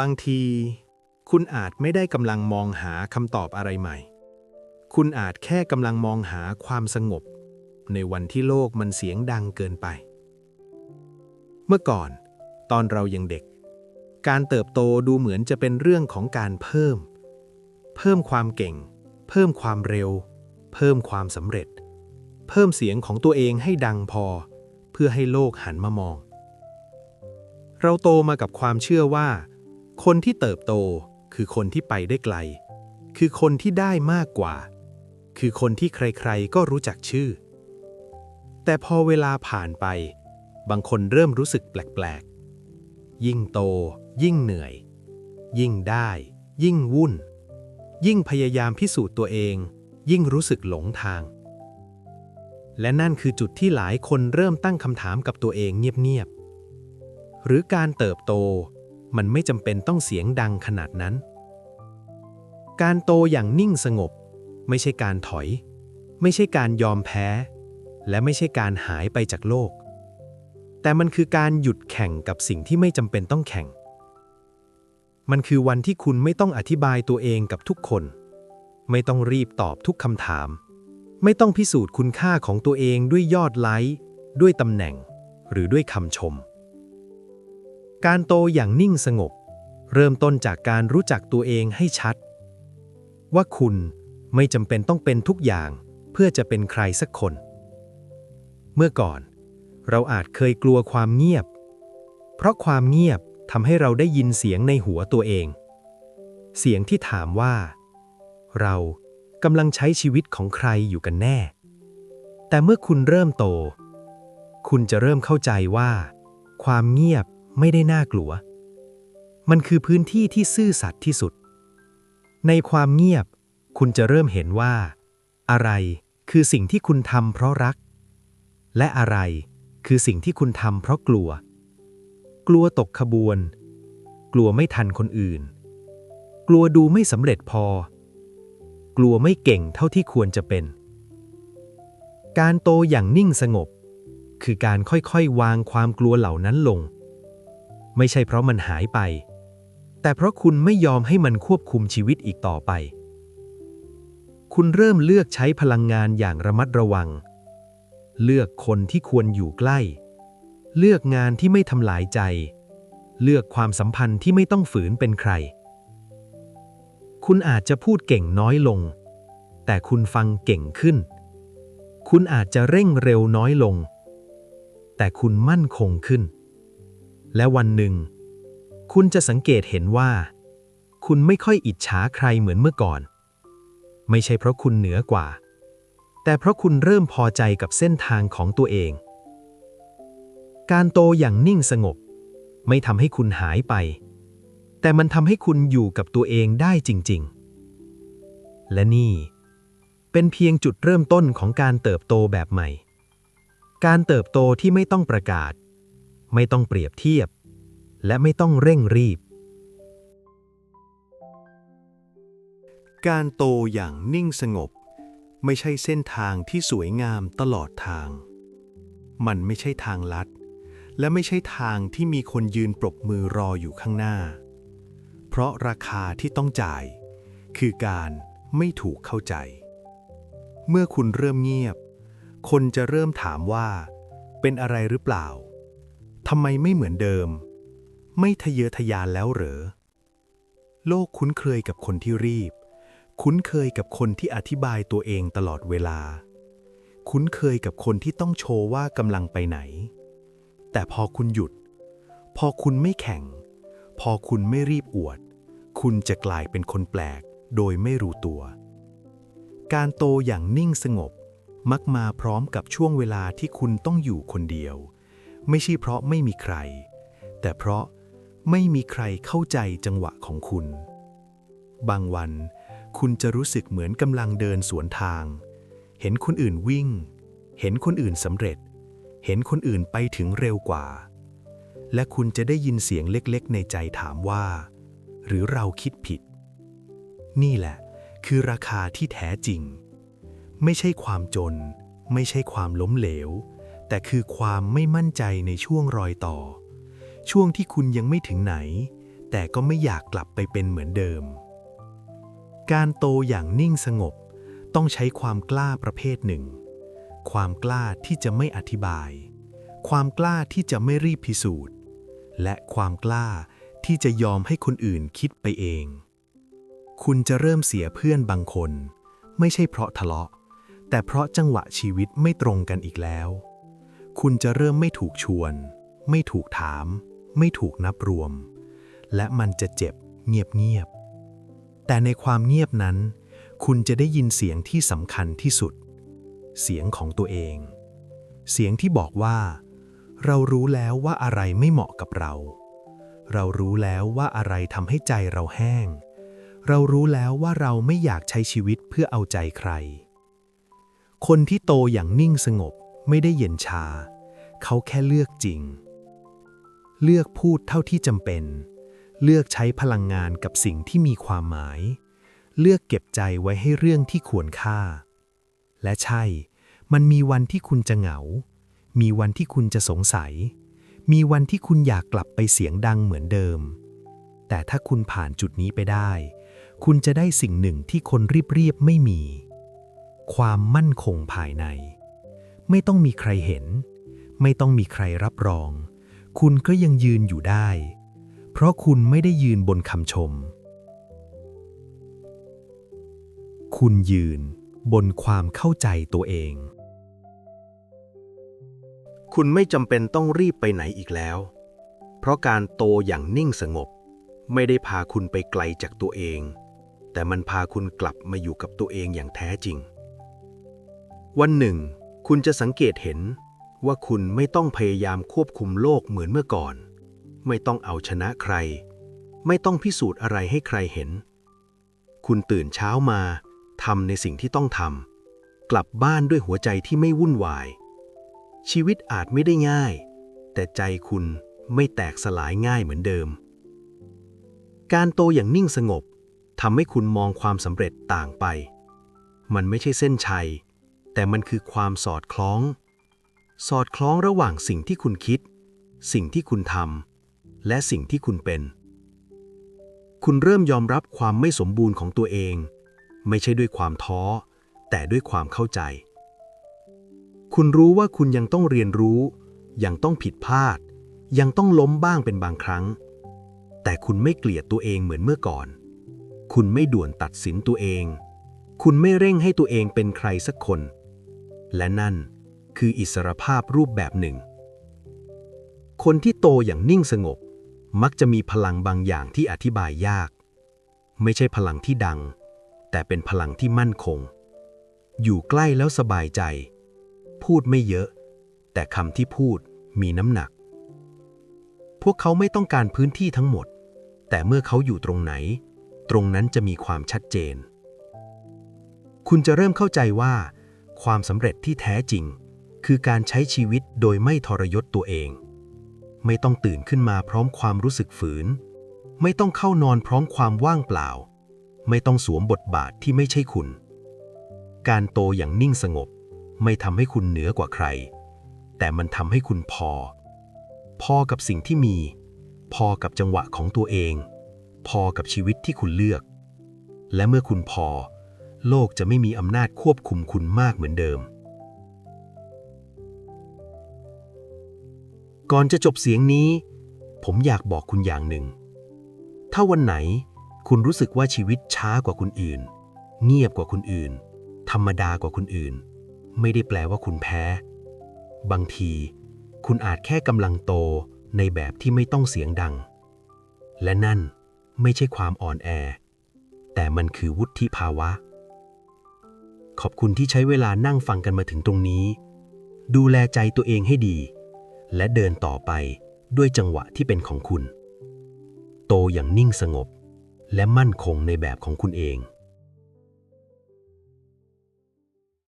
บางที คุณอาจไม่ได้กำลังมองหาคำตอบอะไรใหม่ คุณอาจแค่กำลังมองหาความสงบ ในวันที่โลกมันเสียงดังเกินไป เมื่อก่อน ตอนเรายังเด็ก การเติบโตดูเหมือนจะเป็นเรื่องของการเพิ่ม เพิ่มความเก่ง เพิ่มความเร็ว เพิ่มความสำเร็จ เพิ่มเสียงของตัวเองให้ดังพอ เพื่อให้โลกหันมามอง เราโตมากับความเชื่อว่า คนที่เติบโตคือคนที่ไปได้ไกล คือคนที่ได้มากกว่า คือคนที่ใครๆก็รู้จักชื่อ แต่พอเวลาผ่านไป บางคนเริ่มรู้สึกแปลกๆ ยิ่งโต ยิ่งเหนื่อย ยิ่งได้ ยิ่งวุ่น ยิ่งพยายามพิสูจน์ตัวเอง ยิ่งรู้สึกหลงทาง และนั่นคือจุดที่หลายคนเริ่มตั้งคำถามกับตัวเองเงียบๆหรือการเติบโต มันไม่จำเป็นต้องเสียงดังขนาดนั้น การโตอย่างนิ่งสงบ ไม่ใช่การถอย ไม่ใช่การยอมแพ้ และไม่ใช่การหายไปจากโลก แต่มันคือการหยุดแข่งกับสิ่งที่ไม่จำเป็นต้องแข่ง มันคือวันที่คุณไม่ต้องอธิบายตัวเองกับทุกคน ไม่ต้องรีบตอบทุกคำถาม ไม่ต้องพิสูจน์คุณค่าของตัวเองด้วยยอดไลค์ด้วยตำแหน่ง หรือด้วยคำชม การโตอย่างนิ่งสงบ เริ่มต้นจากการรู้จักตัวเองให้ชัด ว่าคุณไม่จำเป็นต้องเป็นทุกอย่างเพื่อจะเป็นใครสักคน เมื่อก่อน เราอาจเคยกลัวความเงียบ เพราะความเงียบทำให้เราได้ยินเสียงในหัวตัวเอง เสียงที่ถามว่า เรากำลังใช้ชีวิตของใครอยู่กันแน่ แต่เมื่อคุณเริ่มโต คุณจะเริ่มเข้าใจว่า ความเงียบ ไม่ได้น่ากลัว มันคือพื้นที่ที่ซื่อสัตย์ที่สุด ในความเงียบ คุณจะเริ่มเห็นว่า อะไรคือสิ่งที่คุณทำเพราะรัก และอะไรคือสิ่งที่คุณทำเพราะกลัว กลัวตกขบวน กลัวไม่ทันคนอื่น กลัวดูไม่สำเร็จพอ กลัวไม่เก่งเท่าที่ควรจะเป็น การโตอย่างนิ่งสงบ คือการค่อยๆ วางความกลัวเหล่านั้นลง ไม่ใช่เพราะมันหายไป แต่เพราะคุณไม่ยอมให้มันควบคุมชีวิตอีกต่อไป คุณเริ่มเลือกใช้พลังงานอย่างระมัดระวัง เลือกคนที่ควรอยู่ใกล้ เลือกงานที่ไม่ทำลายใจ เลือกความสัมพันธ์ที่ไม่ต้องฝืนเป็นใคร คุณอาจจะพูดเก่งน้อยลง แต่คุณฟังเก่งขึ้น คุณอาจจะเร่งเร็วน้อยลง แต่คุณมั่นคงขึ้น และวันหนึ่ง คุณจะสังเกตเห็นว่า คุณไม่ค่อยอิจฉาใครเหมือนเมื่อก่อน ไม่ใช่เพราะคุณเหนือกว่า แต่เพราะคุณเริ่มพอใจกับเส้นทางของตัวเอง การโตอย่างนิ่งสงบ ไม่ทำให้คุณหายไป แต่มันทำให้คุณอยู่กับตัวเองได้จริง ๆ และนี่ เป็นเพียงจุดเริ่มต้นของการเติบโตแบบใหม่ การเติบโตที่ไม่ต้องประกาศ ไม่ต้องเปรียบเทียบ และไม่ต้องเร่งรีบ การโตอย่างนิ่งสงบ ไม่ใช่เส้นทางที่สวยงามตลอดทาง มันไม่ใช่ทางลัด และไม่ใช่ทางที่มีคนยืนปรบมือรออยู่ข้างหน้า เพราะราคาที่ต้องจ่าย คือการไม่ถูกเข้าใจ เมื่อคุณเริ่มเงียบ คนจะเริ่มถามว่า เป็นอะไรหรือเปล่า ทำไมไม่เหมือนเดิม ไม่ทะเยอทะยานแล้วเหรอ โลกคุ้นเคยกับคนที่รีบ คุ้นเคยกับคนที่อธิบายตัวเองตลอดเวลา คุ้นเคยกับคนที่ต้องโชว์ว่ากำลังไปไหน แต่พอคุณหยุด พอคุณไม่แข่ง พอคุณไม่รีบอวด คุณจะกลายเป็นคนแปลกโดยไม่รู้ตัว การโตอย่างนิ่งสงบมักมาพร้อมกับช่วงเวลาที่คุณต้องอยู่คนเดียว ไม่ใช่เพราะไม่มีใคร แต่เพราะไม่มีใครเข้าใจจังหวะของคุณ บางวัน คุณจะรู้สึกเหมือนกำลังเดินสวนทาง เห็นคนอื่นวิ่ง เห็นคนอื่นสำเร็จ เห็นคนอื่นไปถึงเร็วกว่า และคุณจะได้ยินเสียงเล็กๆ ในใจถามว่า หรือเราคิดผิด นี่แหละ คือราคาที่แท้จริง ไม่ใช่ความจน ไม่ใช่ความล้มเหลว แต่คือความไม่มั่นใจในช่วงรอยต่อ ช่วงที่คุณยังไม่ถึงไหน แต่ก็ไม่อยากกลับไปเป็นเหมือนเดิม การโตอย่างนิ่งสงบ ต้องใช้ความกล้าประเภทหนึ่ง ความกล้าที่จะไม่อธิบาย ความกล้าที่จะไม่รีบพิสูจน์ และความกล้าที่จะยอมให้คนอื่นคิดไปเอง คุณจะเริ่มเสียเพื่อนบางคน ไม่ใช่เพราะทะเลาะ แต่เพราะจังหวะชีวิตไม่ตรงกันอีกแล้ว คุณจะเริ่มไม่ถูกชวน ไม่ถูกถาม ไม่ถูกนับรวม และมันจะเจ็บเงียบๆ แต่ในความเงียบนั้น คุณจะได้ยินเสียงที่สำคัญที่สุด เสียงของตัวเอง เสียงที่บอกว่า เรารู้แล้วว่าอะไรไม่เหมาะกับเรา เรารู้แล้วว่าอะไรทำให้ใจเราแห้ง เรารู้แล้วว่าเราไม่อยากใช้ชีวิตเพื่อเอาใจใคร คนที่โตอย่างนิ่งสงบ ไม่ได้เย็นชา เขาแค่เลือกจริง เลือกพูดเท่าที่จำเป็น เลือกใช้พลังงานกับสิ่งที่มีความหมาย เลือกเก็บใจไว้ให้เรื่องที่ควรค่า และใช่ มันมีวันที่คุณจะเหงา มีวันที่คุณจะสงสัย มีวันที่คุณอยากกลับไปเสียงดังเหมือนเดิม แต่ถ้าคุณผ่านจุดนี้ไปได้ คุณจะได้สิ่งหนึ่งที่คนรีบๆไม่มี ความมั่นคงภายใน ไม่ต้องมีใครเห็น ไม่ต้องมีใครรับรอง คุณก็ยังยืนอยู่ได้ เพราะคุณไม่ได้ยืนบนคำชม คุณยืนบนความเข้าใจตัวเอง คุณไม่จำเป็นต้องรีบไปไหนอีกแล้ว เพราะการโตอย่างนิ่งสงบ ไม่ได้พาคุณไปไกลจากตัวเอง แต่มันพาคุณกลับมาอยู่กับตัวเองอย่างแท้จริง วันหนึ่ง คุณจะสังเกตเห็นว่าคุณไม่ต้องพยายามควบคุมโลกเหมือนเมื่อก่อน ไม่ต้องเอาชนะใคร ไม่ต้องพิสูจน์อะไรให้ใครเห็น คุณตื่นเช้ามาทำในสิ่งที่ต้องทำกลับบ้านด้วยหัวใจที่ไม่วุ่นวาย ชีวิตอาจไม่ได้ง่าย แต่ใจคุณไม่แตกสลายง่ายเหมือนเดิม การโตอย่างนิ่งสงบทำให้คุณมองความสำเร็จต่างไป มันไม่ใช่เส้นชัย แต่มันคือความสอดคล้อง สอดคล้องระหว่างสิ่งที่คุณคิด สิ่งที่คุณทำและสิ่งที่คุณเป็น คุณเริ่มยอมรับความไม่สมบูรณ์ของตัวเอง ไม่ใช่ด้วยความท้อ แต่ด้วยความเข้าใจ คุณรู้ว่าคุณยังต้องเรียนรู้ ยังต้องผิดพลาด ยังต้องล้มบ้างเป็นบางครั้ง แต่คุณไม่เกลียดตัวเองเหมือนเมื่อก่อน คุณไม่ด่วนตัดสินตัวเองคุณไม่เร่งให้ตัวเองเป็นใครสักคน และนั่นคืออิสรภาพรูปแบบหนึ่ง คนที่โตอย่างนิ่งสงบ มักจะมีพลังบางอย่างที่อธิบายยาก ไม่ใช่พลังที่ดัง แต่เป็นพลังที่มั่นคง อยู่ใกล้แล้วสบายใจ พูดไม่เยอะ แต่คำที่พูดมีน้ำหนัก พวกเขาไม่ต้องการพื้นที่ทั้งหมด แต่เมื่อเขาอยู่ตรงไหน ตรงนั้นจะมีความชัดเจน คุณจะเริ่มเข้าใจว่า ความสำเร็จที่แท้จริง คือการใช้ชีวิตโดยไม่ทรยศตัวเอง ไม่ต้องตื่นขึ้นมาพร้อมความรู้สึกฝืน ไม่ต้องเข้านอนพร้อมความว่างเปล่า ไม่ต้องสวมบทบาทที่ไม่ใช่คุณ การโตอย่างนิ่งสงบ ไม่ทำให้คุณเหนือกว่าใคร แต่มันทำให้คุณพอ พอกับสิ่งที่มี พอกับจังหวะของตัวเอง พอกับชีวิตที่คุณเลือก และเมื่อคุณพอ โลกจะไม่มีอำนาจควบคุมคุณมากเหมือนเดิม ก่อนจะจบเสียงนี้ ผมอยากบอกคุณอย่างหนึ่ง ถ้าวันไหนคุณรู้สึกว่าชีวิตช้ากว่าคนอื่น เงียบกว่าคนอื่น ธรรมดากว่าคนอื่น ไม่ได้แปลว่าคุณแพ้ บางที คุณอาจแค่กำลังโตในแบบที่ไม่ต้องเสียงดัง และนั่นไม่ใช่ความอ่อนแอ แต่มันคือวุฒิภาวะ ขอบคุณที่ใช้เวลานั่งฟังกันมาถึงตรงนี้ ดูแลใจตัวเองให้ดี และเดินต่อไปด้วยจังหวะที่เป็นของคุณ โตอย่างนิ่งสงบ และมั่นคงในแบบของคุณเอง